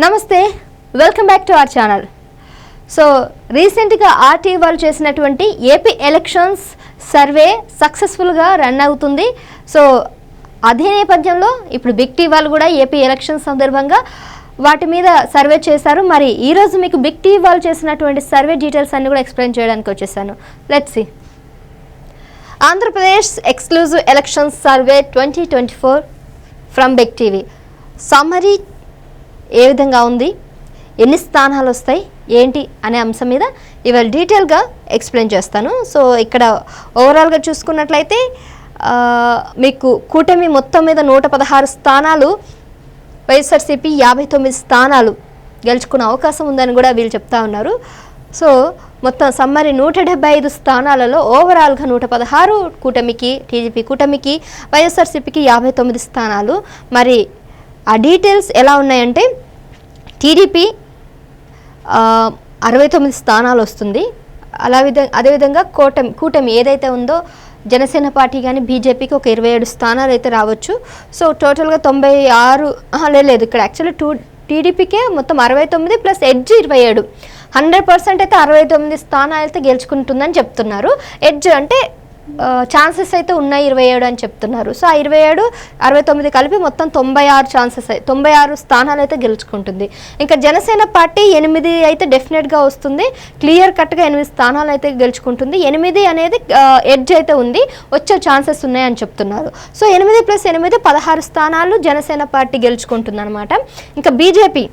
నమస్తే welcome back to our channel so రీసెంట్గా RT వాళ్ళు చేసినటువంటి ఏపీ ఎలక్షన్స్ సర్వే సక్సెస్ఫుల్గా రన్ అవుతుంది. సో అదే నేపథ్యంలో ఇప్పుడు బిగ్ టీ వాళ్ళు కూడా ఏపీ ఎలక్షన్ సందర్భంగా వాటి మీద సర్వే చేశారు. మరి ఈరోజు మీకు బిగ్ టీ వాళ్ళు చేసినటువంటి సర్వే డీటెయిల్స్ అన్ని కూడా ఎక్స్ప్లెయిన్ చేయడానికి వచ్చేసాను. Let's see Andhra Pradesh exclusive election survey twenty twenty four from big TV summary ఏ విధంగా ఉంది? ఎన్ని స్థానాలు వస్తాయి? ఏంటి? అనే అంశం మీద ఇవాళ డీటెయిల్గా ఎక్స్ప్లెయిన్ చేస్తాను. సో ఇక్కడ ఓవరాల్గా చూసుకున్నట్లయితే మీకు కూటమి మొత్తం మీద నూట పదహారు స్థానాలు వైఎస్ఆర్సీపీ యాభై తొమ్మిది స్థానాలు గెలుచుకునే అవకాశం ఉందని కూడా వీళ్ళు చెప్తా ఉన్నారు. సో మొత్తం సమ్మరి నూట డెబ్బై ఐదు స్థానాలలో ఓవరాల్గా నూట పదహారు కూటమికి టీడీపీ కూటమికి వైఎస్ఆర్సీపీకి యాభై తొమ్మిది స్థానాలు. మరి ఆ డీటెయిల్స్ ఎలా ఉన్నాయంటే టీడీపీ అరవై తొమ్మిది స్థానాలు వస్తుంది. అలా విధ అదేవిధంగా కూటమి కూటమి ఏదైతే ఉందో జనసేన పార్టీ కానీ బీజేపీకి ఒక ఇరవై ఏడు స్థానాలు అయితే రావచ్చు. సో టోటల్గా తొంభై ఆరు లేదు ఇక్కడ యాక్చువల్లీ టూ టీడీపీకే మొత్తం అరవై తొమ్మిది ప్లస్ ఎడ్జ్ ఇరవై ఏడు. హండ్రెడ్ పర్సెంట్ అయితే అరవై తొమ్మిది స్థానాలు అయితే గెలుచుకుంటుందని చెప్తున్నారు. ఎడ్జ్ అంటే ఛాన్సెస్ అయితే ఉన్నాయి ఇరవై ఏడు అని చెప్తున్నారు. సో ఆ ఇరవై ఏడు అరవై తొమ్మిది కలిపి మొత్తం తొంభై ఆరు ఛాన్సెస్ తొంభై ఆరు స్థానాలు అయితే గెలుచుకుంటుంది. ఇంకా జనసేన పార్టీ ఎనిమిది అయితే డెఫినెట్గా వస్తుంది. క్లియర్ కట్గా ఎనిమిది స్థానాలు అయితే గెలుచుకుంటుంది. ఎనిమిది అనేది ఎడ్జ్ అయితే ఉంది. వచ్చే ఛాన్సెస్ ఉన్నాయని చెప్తున్నారు. సో ఎనిమిది ప్లస్ ఎనిమిది పదహారు స్థానాలు జనసేన పార్టీ గెలుచుకుంటుంది అనమాట ఇంకా బీజేపీ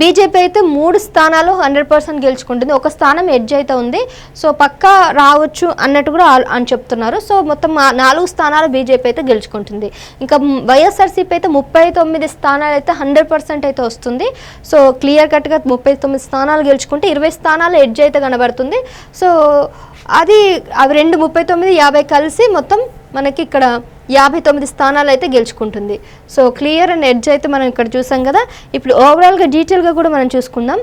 బీజేపీ అయితే మూడు స్థానాలు హండ్రెడ్ పర్సెంట్ గెలుచుకుంటుంది. ఒక స్థానం ఎడ్జ్ అయితే ఉంది. సో పక్కా రావచ్చు అన్నట్టు కూడా అని చెప్తున్నారు. సో మొత్తం నాలుగు స్థానాలు బీజేపీ అయితే గెలుచుకుంటుంది. ఇంకా వైఎస్ఆర్సీపీ అయితే ముప్పై తొమ్మిది స్థానాలు అయితే హండ్రెడ్ పర్సెంట్ అయితే వస్తుంది. సో క్లియర్ కట్గా ముప్పై తొమ్మిది స్థానాలు గెలుచుకుంటే ఇరవై స్థానాలు ఎడ్జ్ అయితే కనబడుతుంది. సో అది అవి రెండు ముప్పై తొమ్మిది యాభై కలిసి మొత్తం మనకి ఇక్కడ యాభై తొమ్మిది స్థానాలు అయితే గెలుచుకుంటుంది. సో క్లియర్ అండ్ ఎడ్జ్ అయితే మనం ఇక్కడ చూసాం కదా. ఇప్పుడు ఓవరాల్గా డీటెయిల్గా కూడా మనం చూసుకుందాం.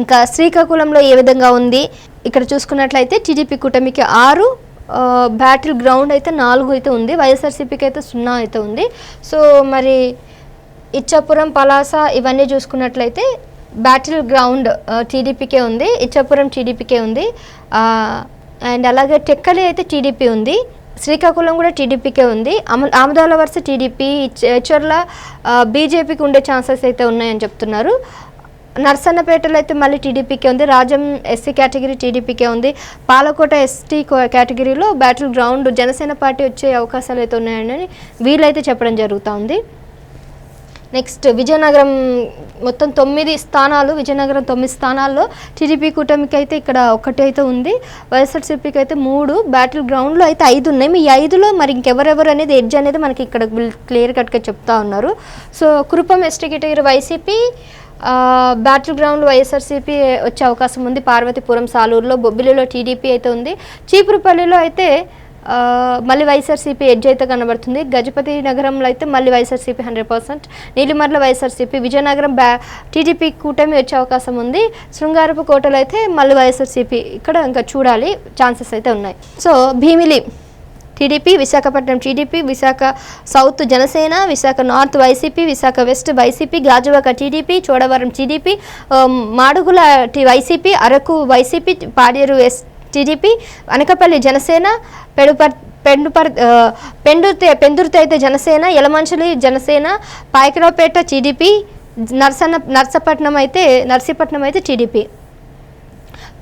ఇంకా శ్రీకాకుళంలో ఏ విధంగా ఉంది? ఇక్కడ చూసుకున్నట్లయితే టీడీపీ కూటమికి ఆరు బ్యాటిల్ గ్రౌండ్ అయితే నాలుగు అయితే ఉంది. వైఎస్ఆర్సీపీకి అయితే సున్నా అయితే ఉంది. సో మరి ఇచ్చాపురం పలాస ఇవన్నీ చూసుకున్నట్లయితే బ్యాటిల్ గ్రౌండ్ టీడీపీకే ఉంది. ఇచ్చాపురం టీడీపీకే ఉంది. అండ్ అలాగే టెక్కలి అయితే టీడీపీ ఉంది. శ్రీకాకుళం కూడా టీడీపీకే ఉంది. అమ ఆమదాల వరుస టీడీపీ చర్ల బీజేపీకి ఉండే ఛాన్సెస్ అయితే ఉన్నాయని చెప్తున్నారు. నర్సన్నపేటలో అయితే మళ్ళీ టీడీపీకే ఉంది. రాజం ఎస్సీ కేటగిరీ టీడీపీకే ఉంది. పాలకోట ఎస్టీ కేటగిరీలో బ్యాటిల్ గ్రౌండ్ జనసేన పార్టీ వచ్చే అవకాశాలు అయితే ఉన్నాయని వీళ్ళైతే చెప్పడం జరుగుతూ ఉంది. నెక్స్ట్ విజయనగరం మొత్తం తొమ్మిది స్థానాలు విజయనగరం తొమ్మిది స్థానాల్లో టీడీపీ కూటమికి అయితే ఇక్కడ ఒకటి అయితే ఉంది. వైఎస్ఆర్సీపీకి అయితే మూడు బ్యాటిల్ గ్రౌండ్లో అయితే ఐదు ఉన్నాయి. మీ ఐదులో మరి ఇంకెవరెవరు అనేది ఎడ్జ్ అనేది మనకి ఇక్కడ క్లియర్ కట్గా చెప్తా ఉన్నారు. So Kurupam ST category YCP battle ground YSRCP వచ్చే అవకాశం ఉంది. పార్వతీపురం సాలూరులో బొబ్బిలిలో టీడీపీ అయితే ఉంది. చీపురుపల్లిలో అయితే మళ్ళీ వైఎస్ఆర్సీపీ ఎడ్జ్ అయితే కనబడుతుంది. గజపతి నగరంలో అయితే మళ్ళీ YSRCP hundred percent. Neelimarla YSRCP Vizianagaram బ్యా టీడీపీ కూటమి వచ్చే అవకాశం ఉంది. శృంగారపు కోటలో అయితే మళ్ళీ వైఎస్ఆర్సీపీ ఇక్కడ ఇంకా చూడాలి. ఛాన్సెస్ అయితే ఉన్నాయి. So Bheemili TDP Visakhapatnam TDP Visakha south Janasena Visakha north YCP Visakha west YCP Gajuwaka TDP Chodavaram TDP Madugula YCP Araku YCP Paderu S TDP Anakapalli Janasena పెడుపర్ పెండుపర్ ఆ, పెండుతే పెందుర్తి అయితే జనసేన యలమంచిలి జనసేన పాయకరావుపేట టీడీపీ నర్సన్న నర్సపట్నం అయితే నర్సీపట్నం అయితే TDP.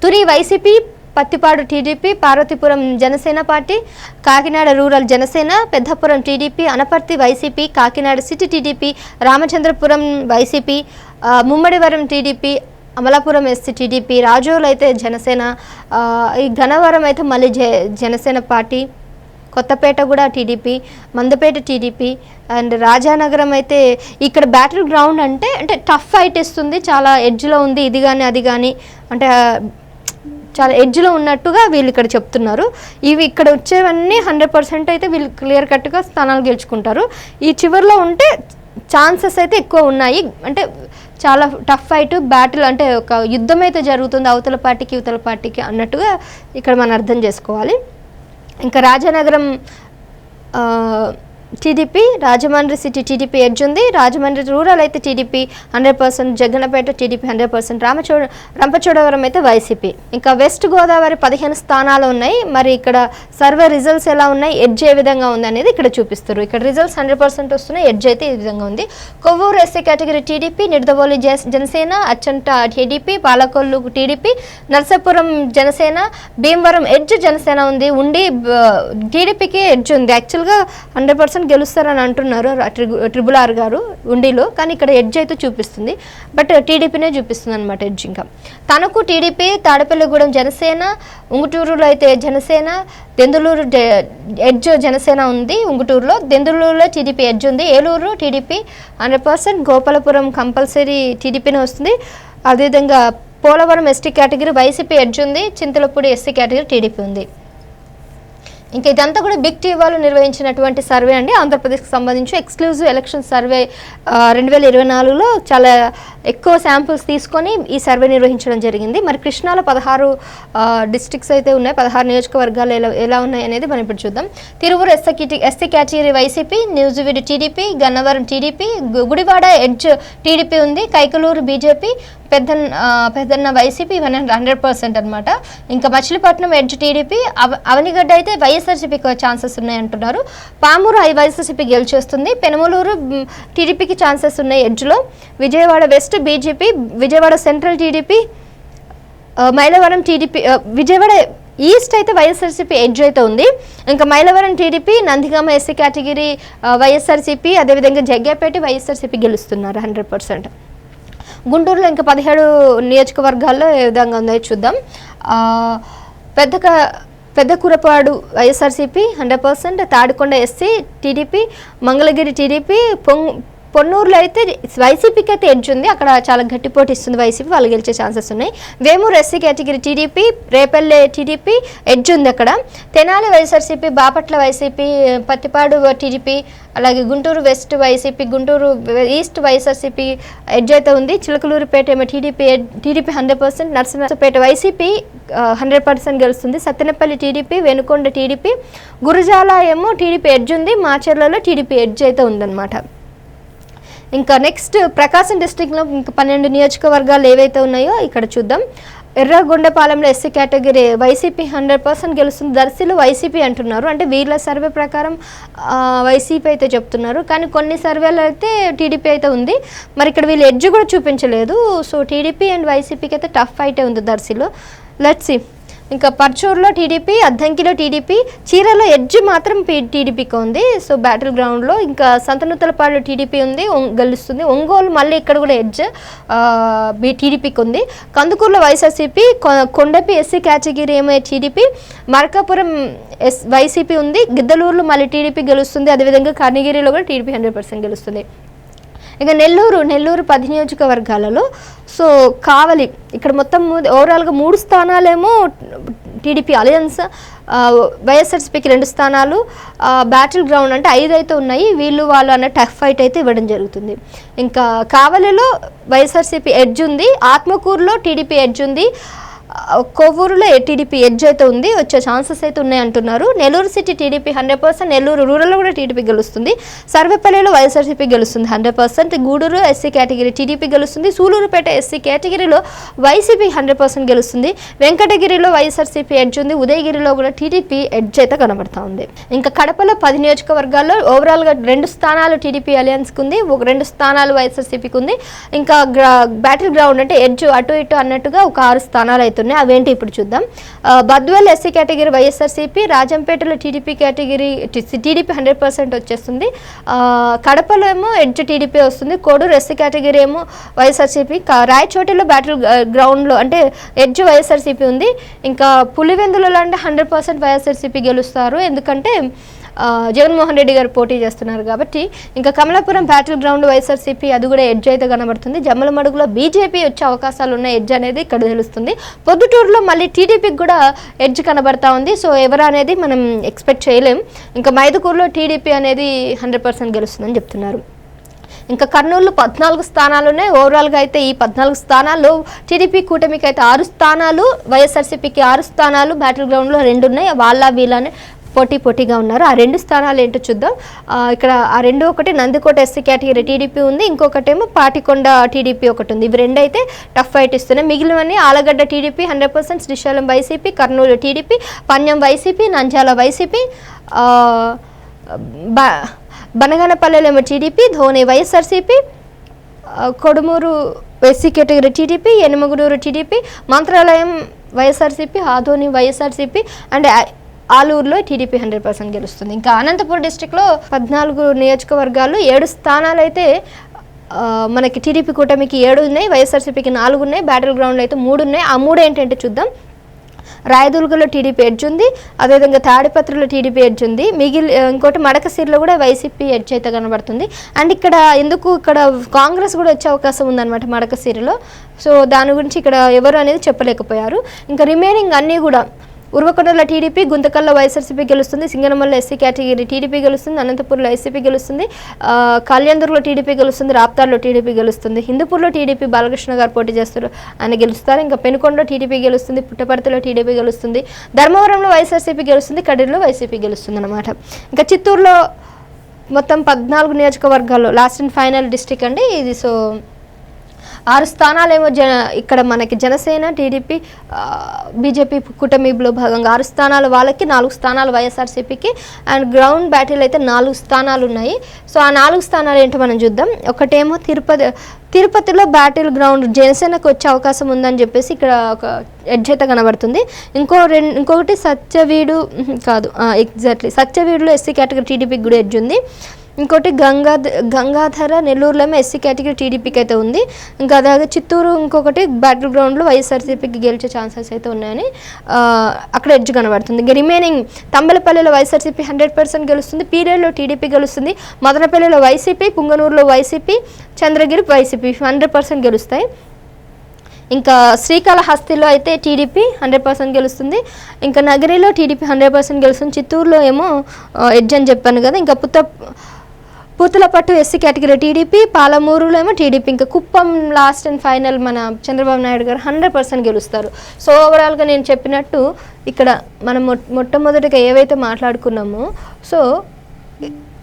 Tuni YCP Prathipadu TDP Parvathipuram Janasena party Kakinada rural Janasena Peddapuram TDP Anaparthi YCP Kakinada city TDP Ramachandrapuram YCP Mummidivaram TDP Amalapuram SC TDP Razole అయితే జనసేన ఈ ఘనవరం అయితే మళ్ళీ జ జనసేన పార్టీ కొత్తపేట కూడా TDP Mandapeta TDP and Rajanagaram అయితే ఇక్కడ battle ground అంటే అంటే టఫ్ ఫైట్ ఇస్తుంది చాలా ఎడ్జ్లో ఉంది ఇది కానీ అది కానీ అంటే చాలా ఎడ్జ్లో ఉన్నట్టుగా వీళ్ళు ఇక్కడ చెప్తున్నారు. ఇవి ఇక్కడ వచ్చేవన్నీ హండ్రెడ్ పర్సెంట్ అయితే వీళ్ళు క్లియర్ కట్గా స్థానాలు గెలుచుకుంటారు. ఈ చివరిలో ఉంటే ఛాన్సెస్ అయితే ఎక్కువ ఉన్నాయి. అంటే చాలా టఫ్ ఫైట్ బ్యాటిల్ అంటే ఒక యుద్ధం అయితే జరుగుతుంది అవతల పార్టీకి ఇవతల పార్టీకి అన్నట్టుగా ఇక్కడ మనం అర్థం చేసుకోవాలి. ఇంకా Rajanagaram TDP Rajahmundry city TDP edge ఉంది రాజమండ్రి రూరల్ అయితే TDP hundred percent Jagannapeta TDP hundred percent రామచోడ Rampachodavaram అయితే వైసీపీ. ఇంకా వెస్ట్ గోదావరి పదిహేను స్థానాలు ఉన్నాయి. మరి ఇక్కడ సర్వే రిజల్ట్స్ ఎలా ఉన్నాయి? ఎడ్జ్ ఏ విధంగా ఉంది అనేది ఇక్కడ చూపిస్తారు ఇక్కడ రిజల్ట్స్ హండ్రెడ్ పర్సెంట్ వస్తున్నాయి. ఎడ్జ్ అయితే ఈ విధంగా ఉంది. Kovvur SC category TDP Nidadavolu Janasena Achanta TDP Palakollu TDP Narasapuram Janasena Bhimavaram edge Janasena ఉంది. ఉండి టీడీపీకి ఎడ్జ్ ఉంది. యాక్చువల్గా హండ్రెడ్ పర్సెంట్ గెలుస్తారని అంటున్నారు ట్రిబుల్ ఆర్ గారు ఉండిలో కానీ ఇక్కడ ఎడ్జ్ అయితే చూపిస్తుంది. బట్ టీడీపీనే చూపిస్తుంది అనమాట ఎడ్జ్ ఇంకా. తనకు టీడీపీ తాడపల్లిగూడెం జనసేన ఉంగుటూరులో అయితే జనసేన దెందులూరు ఎడ్జ్ జనసేన ఉంది ఉంగుటూరులో. దెందులూరులో టీడీపీ ఎడ్జ్ ఉంది. Eluru TDP hundred percent. Gopalapuram compulsory టీడీపీనే వస్తుంది. అదేవిధంగా Polavaram ST category YCP edge ఉంది. చింతలపూడి ఎస్సీ కేటగిరీ టీడీపీ ఉంది. ఇంకా ఇదంతా కూడా బిగ్ టీ వాళ్ళు నిర్వహించినటువంటి సర్వే అండి. ఆంధ్రప్రదేశ్కి సంబంధించి ఎక్స్క్లూజివ్ ఎలక్షన్ సర్వే రెండు వేల ఇరవై నాలుగులో చాలా ఎక్కువ శాంపుల్స్ తీసుకొని ఈ సర్వే నిర్వహించడం జరిగింది. మరి కృష్ణాలో పదహారు డిస్ట్రిక్ట్స్ అయితే ఉన్నాయి. పదహారు నియోజకవర్గాలు ఎలా ఎలా ఉన్నాయి అనేది మనం ఇప్పుడు చూద్దాం. Tiruvuru SC SC category YCP Nuzvid TDP Gannavaram TDP గు- గుడివాడ ఎడ్జ్ టీడీపీ ఉంది. కైకలూరు బీజేపీ పెద్దన్న పెద్దన్న వైసీపీ వన్ హండ్రెడ్ పర్సెంట్ అనమాట ఇంకా మచిలీపట్నం ఎడ్జ్ టీడీపీ అవ అవనిగడ్డ అయితే వైఎస్ఆర్సీపీకి ఛాన్సెస్ ఉన్నాయి అంటున్నారు పామూరు ఐ వైఎస్ఆర్సీపీ గెలిచేస్తుంది. పెనమలూరు టీడీపీకి ఛాన్సెస్ ఉన్నాయి ఎడ్జ్లో. Vijayawada west BJP Vijayawada central TDP Mylavaram TDP Vijayawada east అయితే వైఎస్ఆర్సీపీ ఎడ్జ్ అయితే ఉంది. ఇంకా Mylavaram TDP Nandigama SC category YSRCP అదేవిధంగా జగ్గాపేట వైఎస్ఆర్సీపీ గెలుస్తున్నారు హండ్రెడ్ పర్సెంట్. గుంటూరులో ఇంకా పదిహేడు నియోజకవర్గాల్లో ఏ విధంగా ఉందో చూద్దాం. పెద్ద Pedakurapadu YSRCP hundred percent Tadikonda SC TDP Mangalagiri TDP పొంగ్ పొన్నూరులో అయితే వైసీపీకి అయితే ఎడ్జ్ ఉంది. అక్కడ చాలా గట్టి పోటీ ఇస్తుంది వైసీపీ. వాళ్ళు గెలిచే ఛాన్సెస్ ఉన్నాయి. Vemuru SC category TDP Repalle TDP edge ఉంది అక్కడ. Tenali YSRCP Bapatla YCP Prathipadu TDP అలాగే Guntur west YCP Guntur east YSRCP edge అయితే ఉంది. చిలకలూరుపేట ఏమో TDP TDP hundred percent Narasimhapeta YCP hundred percent గెలుస్తుంది. సత్తెనపల్లి టీడీపీ వెనుకొండ టీడీపీ గురజాల ఏమో TDP edge ఉంది. మాచర్లలో TDP edge అయితే ఉందన్నమాట. ఇంకా నెక్స్ట్ ప్రకాశం డిస్టిక్లో ఇంకా పన్నెండు నియోజకవర్గాలు ఏవైతే ఉన్నాయో ఇక్కడ చూద్దాం. ఎర్రగొండపాలెంలో SC category YCP hundred percent గెలుస్తుంది. దర్శిలు వైసీపీ అంటున్నారు. అంటే వీళ్ళ సర్వే ప్రకారం వైసీపీ అయితే చెప్తున్నారు. కానీ కొన్ని సర్వేలు అయితే టీడీపీ అయితే ఉంది. మరి ఇక్కడ వీళ్ళు ఎడ్జ్ కూడా చూపించలేదు. సో టీడీపీ అండ్ వైసీపీకి అయితే టఫ్ ఫైటే ఉంది దర్శిలో. లెట్స్ సీ ఇంకా పర్చూరులో టీడీపీ అద్దంకిలో టీడీపీ చీరలో ఎడ్జ్ మాత్రం పీ- టీడీపీకి ఉంది. సో బ్యాటిల్ గ్రౌండ్లో ఇంకా సంతనూతలపాడు టీడీపీ ఉంది గెలుస్తుంది. ఒంగోలు మళ్ళీ ఇక్కడ కూడా ఎడ్జ్ టీడీపీకి ఉంది. కందుకూరులో వైఎస్ఆర్సీపీ కొ- కొండపి ఎస్సీ కేటగిరీ ఏమో టీడీపీ మార్కాపురం ఎస్ వైసీపీ ఉంది. గిద్దలూరులో మళ్ళీ టీడీపీ గెలుస్తుంది. అదేవిధంగా కర్ణగిరిలో కూడా టీడీపీ హండ్రెడ్ పర్సెంట్ గెలుస్తుంది. ఇక నెల్లూరు నెల్లూరు పది నియోజకవర్గాలలో సో కావలి ఇక్కడ మొత్తం ఓవరాల్గా మూడు స్థానాలేమో టీడీపీ అలయన్స్ వైఎస్ఆర్సీపీకి రెండు స్థానాలు బ్యాటిల్ గ్రౌండ్ అంటే ఐదు అయితే ఉన్నాయి వీళ్ళు వాళ్ళు అన్న టఫ్ ఫైట్ అయితే ఇవ్వడం జరుగుతుంది. ఇంకా కావలిలో వైఎస్ఆర్సీపీ ఎడ్జ్ ఉంది ఆత్మకూరులో టీడీపీ ఎడ్జ్ ఉంది కొవ్వూరులో టీడీపీ ఎడ్జ్ అయితే ఉంది వచ్చే ఛాన్సెస్ అయితే ఉన్నాయి అంటున్నారు. Nellore city TDP hundred percent Nellore రూరల్లో కూడా టీడీపీ గెలుస్తుంది. సర్వేపల్లిలో వైఎస్ఆర్సీపీ గెలుస్తుంది hundred percent. Gudur SC category TDP గెలుస్తుంది. సూలూరుపేట ఎస్సీ కేటగిరీలో వైసీపీ హండ్రెడ్ పర్సెంట్ గెలుస్తుంది. వెంకటగిరిలో వైఎస్ఆర్సీపీ ఎడ్జ్ ఉంది. ఉదయగిరిలో కూడా టీడీపీ ఎడ్జ్ అయితే కనబడతా ఉంది ఇంకా కడపలో పది నియోజకవర్గాల్లో ఓవరాల్గా రెండు స్థానాలు టీడీపీ అలయన్స్కి ఉంది. ఒక రెండు స్థానాలు వైఎస్ఆర్సీపీకి ఉంది. ఇంకా గ్రా బ్యాటిల్ గ్రౌండ్ అంటే ఎడ్జ్ అటు ఇటు అన్నట్టుగా ఒక ఆరు స్థానాలు అయితే అవుతున్నాయి అవేంటి ఇప్పుడు చూద్దాం. Badvel SC category YSRCP రాజంపేటలో TDP category TDP hundred percent వచ్చేస్తుంది. కడపలో ఏమో ఎడ్జ్ టీడీపీ వస్తుంది. కోడూరు ఎస్సీ కేటగిరీ ఏమో వైఎస్ఆర్సీపీ. రాయచోటిలో బ్యాటిల్ గ్రౌండ్లో అంటే ఎడ్జ్ వైఎస్ఆర్సీపీ ఉంది. ఇంకా పులివెందులలో అంటే హండ్రెడ్ పర్సెంట్ వైఎస్ఆర్సీపీ గెలుస్తారు. ఎందుకంటే జగన్మోహన్ రెడ్డి గారు పోటీ చేస్తున్నారు కాబట్టి ఇంకా కమలాపురం బ్యాటిల్ గ్రౌండ్ వైఎస్ఆర్సీపీ అది కూడా ఎడ్జ్ అయితే కనబడుతుంది. జమ్మలమడుగులో బీజేపీ వచ్చే అవకాశాలు ఉన్న ఎడ్జ్ అనేది ఇక్కడ తెలుస్తుంది. పొద్దుటూరులో మళ్ళీ టీడీపీకి కూడా ఎడ్జ్ కనబడతా ఉంది. సో ఎవరు అనేది మనం ఎక్స్పెక్ట్ చేయలేం. ఇంకా మైదుకూరులో టీడీపీ అనేది హండ్రెడ్ పర్సెంట్ గెలుస్తుందని చెప్తున్నారు. ఇంకా కర్నూలు పద్నాలుగు స్థానాలు ఉన్నాయి. ఓవరాల్గా అయితే ఈ పద్నాలుగు స్థానాల్లో టీడీపీ కూటమికి అయితే ఆరు స్థానాలు వైఎస్ఆర్సీపీకి ఆరు స్థానాలు బ్యాటిల్ గ్రౌండ్లో రెండు ఉన్నాయి. వాళ్ళ వీళ్ళని పోటీ పోటీగా ఉన్నారు. ఆ రెండు స్థానాలు ఏంటో చూద్దాం. ఇక్కడ ఆ రెండు ఒకటి నందికోట ఎస్సీ కేటగిరీ టీడీపీ ఉంది. ఇంకొకటేమో పాటికొండ టీడీపీ ఒకటి ఉంది. ఇవి రెండు అయితే టఫ్ ఫైట్ ఇస్తున్నాయి. మిగిలినవన్నీ Allagadda TDP hundred percent Srisailam YCP Kurnool TDP Panyam YCP Nandyal YCP బ బనగానపల్లెలో TDP Dhone YSRCP Kodumur SC category TDP ఎనుమగుడూరు TDP Mantralayam YSRCP Adoni YSRCP and ఆలూరులో టీడీపీ హండ్రెడ్ పర్సెంట్ గెలుస్తుంది. ఇంకా అనంతపురం డిస్టిక్లో పద్నాలుగు నియోజకవర్గాలు ఏడు స్థానాలు అయితే మనకి టీడీపీ కూటమికి ఏడు ఉన్నాయి వైఎస్ఆర్సీపీకి నాలుగు ఉన్నాయి బ్యాటిల్ గ్రౌండ్లో అయితే మూడు ఉన్నాయి. ఆ మూడు ఏంటంటే చూద్దాం. రాయదుర్గలో టీడీపీ ఎడ్జ్ ఉంది అదేవిధంగా తాడిపత్రిలో టీడీపీ ఎడ్జ్ ఉంది మిగిలి ఇంకోటి మడకసీర్లో కూడా వైసీపీ ఎడ్జ్ అయితే కనబడుతుంది. అండ్ ఇక్కడ ఎందుకు ఇక్కడ కాంగ్రెస్ కూడా వచ్చే అవకాశం ఉందన్నమాట మడకసీరలో సో దాని గురించి ఇక్కడ ఎవరు అనేది చెప్పలేకపోయారు. ఇంకా రిమైనింగ్ అన్నీ కూడా ఉర్వకొండలో టీడీపీ గుంతకల్లో వైఎస్ఆర్సీపీ గెలుస్తుంది. సింగనమల్లో ఎస్సీ కేటగిరీ టీడీపీ గెలుస్తుంది. అనంతపూర్లో ఎస్సీపీ గెలుస్తుంది. ఆ, కళ్యాణదుర్గలో టీడీపీ గెలుస్తుంది. రాప్తార్లో టీడీపీ గెలుస్తుంది. హిందూపూర్లో టీడీపీ బాలకృష్ణ గారు పోటీ చేస్తారు. ఆయన గెలుస్తారు. ఇంకా పెనుకొండలో టీడీపీ గెలుస్తుంది. పుట్టపర్తిలో టీడీపీ గెలుస్తుంది. ధర్మవరంలో వైఎస్ఆర్సీపీ గెలుస్తుంది. కడిరిలో వైసీపీ గెలుస్తుంది అనమాట ఇంకా చిత్తూరులో మొత్తం పద్నాలుగు నియోజకవర్గాల్లో లాస్ట్ అండ్ ఫైనల్ డిస్టిక్ అండి. ఇది సో ఆరు స్థానాలేమో జన ఇక్కడ మనకి జనసేన టీడీపీ బీజేపీ కూటమిలో భాగంగా ఆరు స్థానాలు వాళ్ళకి నాలుగు స్థానాలు వైఎస్ఆర్సీపీకి అండ్ గ్రౌండ్ బ్యాటిల్ అయితే నాలుగు స్థానాలు ఉన్నాయి. సో ఆ నాలుగు స్థానాలు ఏంటో మనం చూద్దాం. ఒకటేమో తిరుపతి తిరుపతిలో బ్యాటిల్ గ్రౌండ్ జనసేనకు వచ్చే అవకాశం ఉందని చెప్పేసి ఇక్కడ ఒక ఎడ్జ్ కనబడుతుంది. ఇంకో రెండు ఇంకొకటి సత్యవీడు కాదు ఎగ్జాక్ట్లీ సత్యవీడులో ఎస్సీ కేటగిరీ టీడీపీకి కూడా ఎడ్జ్ ఉంది. ఇంకోటి గంగా గంగాధర నెల్లూరులో ఎస్సీ కేటగిరీ టీడీపీకి అయితే ఉంది. ఇంకా అలాగే చిత్తూరు ఇంకొకటి బ్యాటిల్ గ్రౌండ్లో వైఎస్ఆర్సీపీకి గెలిచే ఛాన్సెస్ అయితే ఉన్నాయని అక్కడ ఎడ్జ్ కనబడుతుంది. ఇంకా రిమైనింగ్ తంబలపల్లిలో వైఎస్ఆర్సీపీ హండ్రెడ్ పర్సెంట్ గెలుస్తుంది పీరియడ్లో టీడీపీ గెలుస్తుంది మదనపల్లిలో వైసీపీ పుంగనూరులో YCP Chandragiri YCP hundred percent గెలుస్తాయి. ఇంకా శ్రీకాళహస్తిలో అయితే టీడీపీ హండ్రెడ్ పర్సెంట్ గెలుస్తుంది ఇంకా నగరిలో టీడీపీ హండ్రెడ్ పర్సెంట్ గెలుస్తుంది చిత్తూరులో ఏమో ఎడ్జ్ అని చెప్పాను కదా ఇంకా పుత్త పూతలపట్టు ఎస్సీ కేటగిరీ టీడీపీ పాలమూరులో ఏమో టీడీపీ. ఇంకా కుప్పం లాస్ట్ అండ్ ఫైనల్ మన చంద్రబాబు నాయుడు గారు హండ్రెడ్ పర్సెంట్ గెలుస్తారు. సో ఓవరాల్గా నేను చెప్పినట్టు ఇక్కడ మనం మొట్టమొదటిగా ఏవైతే మాట్లాడుకున్నామో సో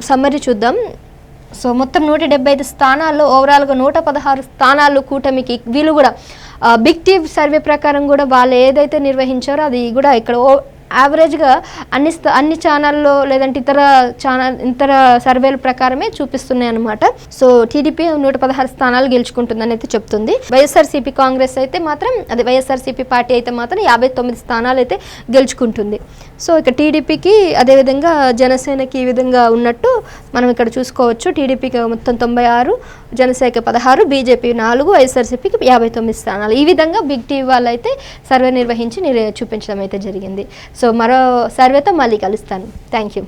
సమ్మరి చూద్దాం. సో మొత్తం నూట డెబ్బై ఐదు స్థానాల్లో ఓవరాల్గా నూట పదహారు స్థానాలు కూటమికి వీళ్ళు కూడా బిగ్ టీవ్ సర్వే ప్రకారం కూడా వాళ్ళు ఏదైతే నిర్వహించారో అది కూడా ఇక్కడ ఓ యావరేజ్గా అన్ని అన్ని ఛానల్లో లేదంటే ఇతర ఛానల్ ఇతర సర్వేల ప్రకారమే చూపిస్తున్నాయి అనమాట సో టీడీపీ నూట పదహారు స్థానాలు గెలుచుకుంటుందని అయితే చెప్తుంది. వైఎస్ఆర్సీపీ కాంగ్రెస్ అయితే మాత్రం అదే వైఎస్ఆర్సీపీ పార్టీ అయితే మాత్రం యాభై తొమ్మిది స్థానాలు అయితే గెలుచుకుంటుంది. సో ఇక టీడీపీకి అదేవిధంగా జనసేనకి ఈ విధంగా ఉన్నట్టు మనం ఇక్కడ చూసుకోవచ్చు. టీడీపీకి మొత్తం తొంభై ఆరు జనసేనకి పదహారు బీజేపీ నాలుగు వైఎస్ఆర్సీపీకి యాభై తొమ్మిది స్థానాలు. ఈ విధంగా బిగ్ టీవీ వాళ్ళు అయితే సర్వే నిర్వహించి నిర్ చూపించడం అయితే జరిగింది. సో మరో సర్వేతో మళ్ళీ కలుస్తాను. Thank you